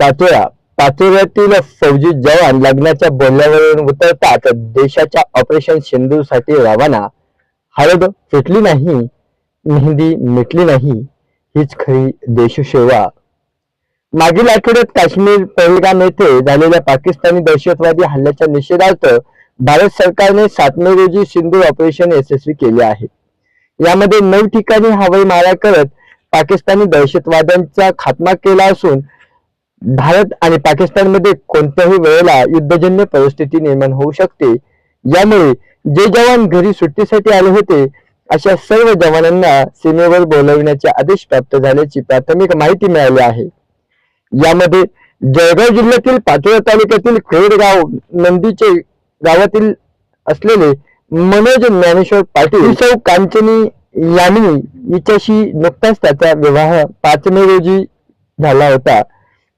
पाचोळा. पाचोऱ्यातील फौजी जवान लग्नाच्या बोलण्यावरून उतरतात. देशाच्या ऑपरेशन सिंधू साठी रवाना. हळद फिटली नाही मेहंदी मिटली नाही हीच खरी देशसेवा मागील आठवड्यात काश्मीर पहलगाम येथे झालेल्या पाकिस्तानी दहशतवादी हल्ल्याच्या निषेधार्थ भारत सरकारने सात मे रोजी सिंधू ऑपरेशन यशस्वी केले आहे. यामध्ये नऊ ठिकाणी हवाई मारा करत पाकिस्तानी दहशतवाद्यांचा खात्मा केला असून भारत आणि पाकिस्तानमध्ये कोणत्याही वेळेला युद्धजन्य परिस्थिती निर्माण होऊ शकते. यामुळे जे जवान घरी सुट्टीसाठी आले होते अशा सर्व जवानांना सीमेवर बोलविण्याचे आदेश प्राप्त झाल्याची प्राथमिक माहिती मिळाली आहे. यामध्ये जळगाव जिल्ह्यातील पाचोरा तालुक्यातील खेड गाव नंदीचे गावातील असलेले मनोज ज्ञानेश्वर पाटील सौ कांचनी यांनी हिच्याशी नुकताच त्याचा विवाह पाच मे रोजी झाला होता.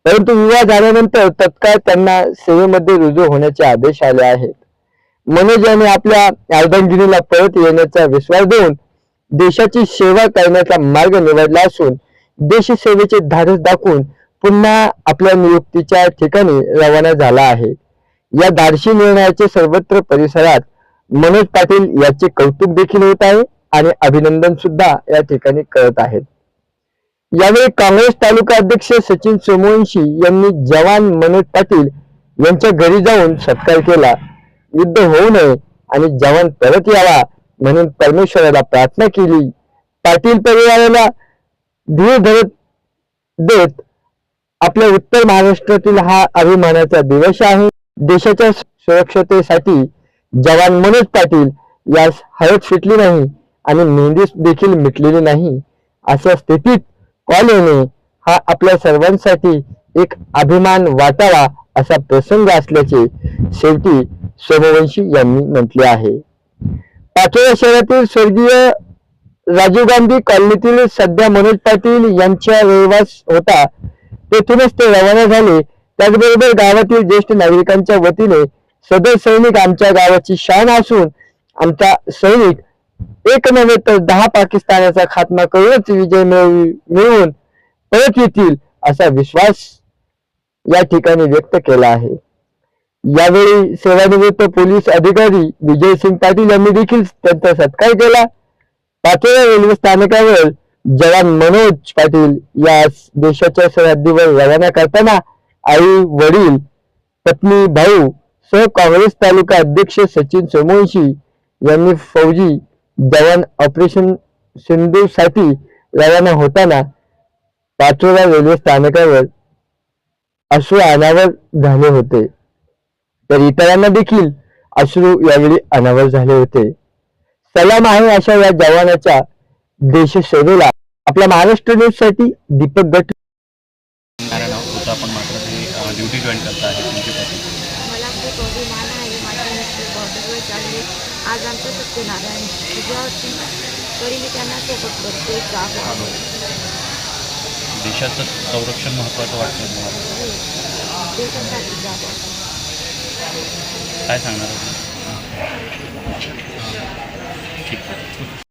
परंतु विवाह झाल्यानंतर तत्काळ त्यांना सेवेमध्ये रुजू होण्याचे आदेश आले आहेत. मनोज यांनी आपल्या अर्धांगिनीला परत येण्याचा विश्वास देऊन देशाची सेवा करण्याचा मार्ग निवडला असून देशसेवेचे धाडस दाखवून पुन्हा आपल्या नियुक्तीच्या ठिकाणी रवाना झाला आहे. या धाडशी निर्णयाचे सर्वत्र परिसरात मनोज पाटील याचे कौतुक देखील होत आहे आणि अभिनंदन सुद्धा या ठिकाणी करत आहेत. यावेळी काँग्रेस तालुका अध्यक्ष सचिन सोमवंशी यांनी जवान मनोज पाटील यांच्या घरी जाऊन सत्कार केला. युद्ध होऊ नये आणि जवान परत यावा म्हणून परमेश्वराला प्रार्थना केली. पाटील परिवाराला धीर धरत देत आपल्या उत्तर महाराष्ट्रातील हा अभिमानाचा दिवस आहे. देशाच्या सुरक्षतेसाठी जवान मनोज पाटील यास हळद फिटली नाही आणि मेहंदी देखील मिटलेली नाही. अशा स्थितीत कॉल हा आपल्या सर्वांसाठी एक अभिमान वाटावा असा प्रसंग असल्याचे शेवटी सोमवंशी यांनी म्हटले आहे. पाचोरा शहरातील स्वर्गीय राजीव गांधी कॉलनीतील सध्या मनोज पाटील यांच्या रहिवास होता. तेथूनच ते रवाना झाले. त्याचबरोबर गावातील ज्येष्ठ नागरिकांच्या वतीने सदर सैनिक आमच्या गावाची शान असून आमचा सैनिक एक नव्हे तर दहा पाकिस्तानाचा खात्मा करूनच विजय मिळवून परत येतील असा विश्वास या ठिकाणी व्यक्त केला आहे. यावेळी सेवानिवृत्त पोलीस अधिकारी विजय सिंग पाटील यांनी देखील त्यांचा सत्कार केला. पाचोरा रेल्वे स्थानकावर जवान मनोज पाटील या देशाच्या सरहद्दीवर रवाना करताना आई वडील पत्नी भाऊ सह काँग्रेस तालुका अध्यक्ष सचिन सोमवंशी यांनी फौजी जवान ऑपरेशन सिंधू साठी रवाना होताना पाचोरा रेल्वे स्थानकावर अश्रू अनावर झाले होते. तर इतरांना देखील अश्रू यावेळी अनावर झाले होते. सलाम आहे अशा या जवानाच्या देशसेवेला. आपल्या महाराष्ट्र न्यूजसाठी दीपक गट. नारायण आहोत होता पण मात्र ते ड्युटी जॉईन करता आहे तुमची मला खूप अभिमान मिस्टर बॉर्डरवर चालले आज आमचं सत्यनारायण तुझ्यावरती तरी मी त्यांना सोबत करते. जाब आहे देशाचं संरक्षण महत्त्वाचं वाटतं तुम्हाला. देशासाठी जाब आहे काय सांगणार? होते ठीक.